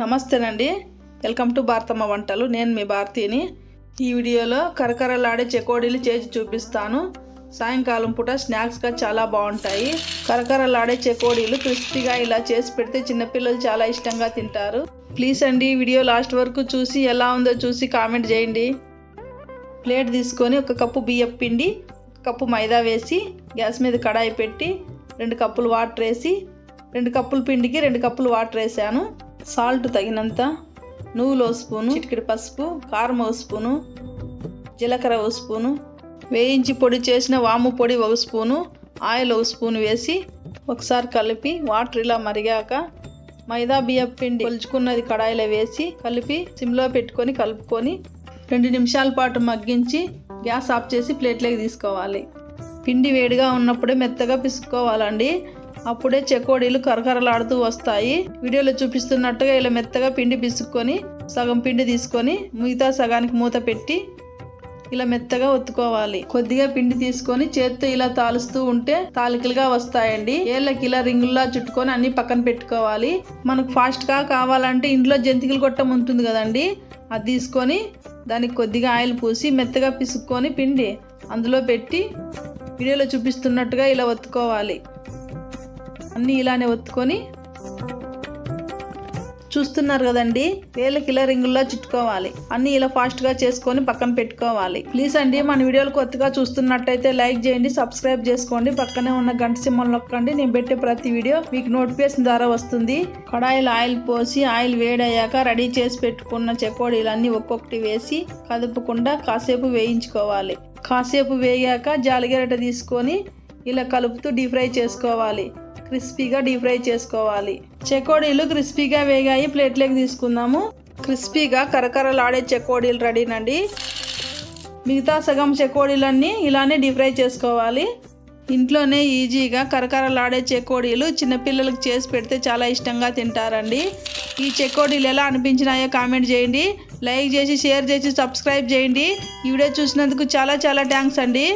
నమస్తేనండి. Welcome to Bharatamma వంటలు. నేను మీ భారతీని. ఈ వీడియోలో కరకరలాడే చెకోడీలు చేసి చూపిస్తాను. సాయంకాలం పూట స్నాక్స్గా చాలా బాగుంటాయి. కరకరలాడే చెకోడీలు క్రిస్పీగా ఇలా చేసి పెడితే చిన్నపిల్లలు చాలా ఇష్టంగా తింటారు. ప్లీజ్ అండి వీడియో లాస్ట్ వరకు చూసి ఎలా ఉందో చూసి కామెంట్ చేయండి. ప్లేట్ తీసుకొని ఒక కప్పు బియ్యం పిండి ఒక కప్పు మైదా వేసి గ్యాస్ మీద కడాయి పెట్టి రెండు కప్పులు వాటర్ వేసి రెండు కప్పుల పిండికి రెండు కప్పులు వాటర్ వేసాను. సాల్ట్ తగినంత నువ్వులు ఓ స్పూను చిటికిడి పసుపు కారం ఓ స్పూను జీలకర్ర ఓ స్పూను వేయించి పొడి చేసిన వాము పొడి ఒక స్పూను ఆయిల్ ఒక స్పూన్ వేసి ఒకసారి కలిపి వాటర్ ఇలా మరిగాక మైదా బియ్యం పిండి కొలుచుకున్నది కడాయిలో వేసి కలిపి సిమ్లో పెట్టుకొని కలుపుకొని రెండు నిమిషాల పాటు మగ్గించి గ్యాస్ ఆఫ్ చేసి ప్లేట్లోకి తీసుకోవాలి. పిండి వేడిగా ఉన్నప్పుడే మెత్తగా పిసుక్కోవాలండి. అప్పుడే చెకోడీలు కరకరలాడుతూ వస్తాయి. వీడియోలో చూపిస్తున్నట్టుగా ఇలా మెత్తగా పిండి పిసుక్కొని సగం పిండి తీసుకొని మిగతా సగానికి మూత పెట్టి ఇలా మెత్తగా ఒత్తుకోవాలి. కొద్దిగా పిండి తీసుకొని చేత్తో ఇలా తాలుస్తూ ఉంటే తాలికలుగా వస్తాయండి. ఏళ్ళకి ఇలా రింగుల్లా చుట్టుకొని అన్ని పక్కన పెట్టుకోవాలి. మనకు ఫాస్ట్గా కావాలంటే ఇంట్లో జంతికలు కొట్టం ఉంటుంది కదండి. అది తీసుకొని దానికి కొద్దిగా ఆయిల్ పూసి మెత్తగా పిసుక్కొని పిండి అందులో పెట్టి వీడియోలో చూపిస్తున్నట్టుగా ఇలా ఒత్తుకోవాలి. అన్నీ ఇలానే ఒత్తుకొని చూస్తున్నారు కదండి. వేళ్ళకి ఇలా రింగుల్లో చుట్టుకోవాలి. అన్ని ఇలా ఫాస్ట్గా చేసుకొని పక్కన పెట్టుకోవాలి. ప్లీజ్ అండి మన వీడియోలు కొత్తగా చూస్తున్నట్టయితే లైక్ చేయండి సబ్స్క్రైబ్ చేసుకోండి. పక్కనే ఉన్న గంట సింహం నొక్కండి. నేను పెట్టే ప్రతి వీడియో మీకు నోటిఫికేషన్ ద్వారా వస్తుంది. కడాయిలో ఆయిల్ పోసి ఆయిల్ వేడయ్యాక రెడీ చేసి పెట్టుకున్న చెకోడీలన్నీ ఒక్కొక్కటి వేసి కదపకుండా కాసేపు వేయించుకోవాలి. కాసేపు వేయాక జాలిగరట తీసుకొని ఇలా కలుపుతూ డీప్ ఫ్రై చేసుకోవాలి. క్రిస్పీగా డీప్ ఫ్రై చేసుకోవాలి. చెకోడీలు క్రిస్పీగా వేగాయి ప్లేట్లోకి తీసుకుందాము. క్రిస్పీగా కరకరలాడే చెకోడీలు రెడీనండి మిగతా సగం చెకోడీలన్నీ ఇలానే డీప్ ఫ్రై చేసుకోవాలి. ఇంట్లోనే ఈజీగా కరకరలాడే చెకోడీలు చిన్నపిల్లలకు చేసి పెడితే చాలా ఇష్టంగా తింటారండి. ఈ చెకోడీలు ఎలా అనిపించినాయో కామెంట్ చేయండి. లైక్ చేసి షేర్ చేసి సబ్స్క్రైబ్ చేయండి. ఈ వీడియో చూసినందుకు చాలా చాలా థ్యాంక్స్ అండి.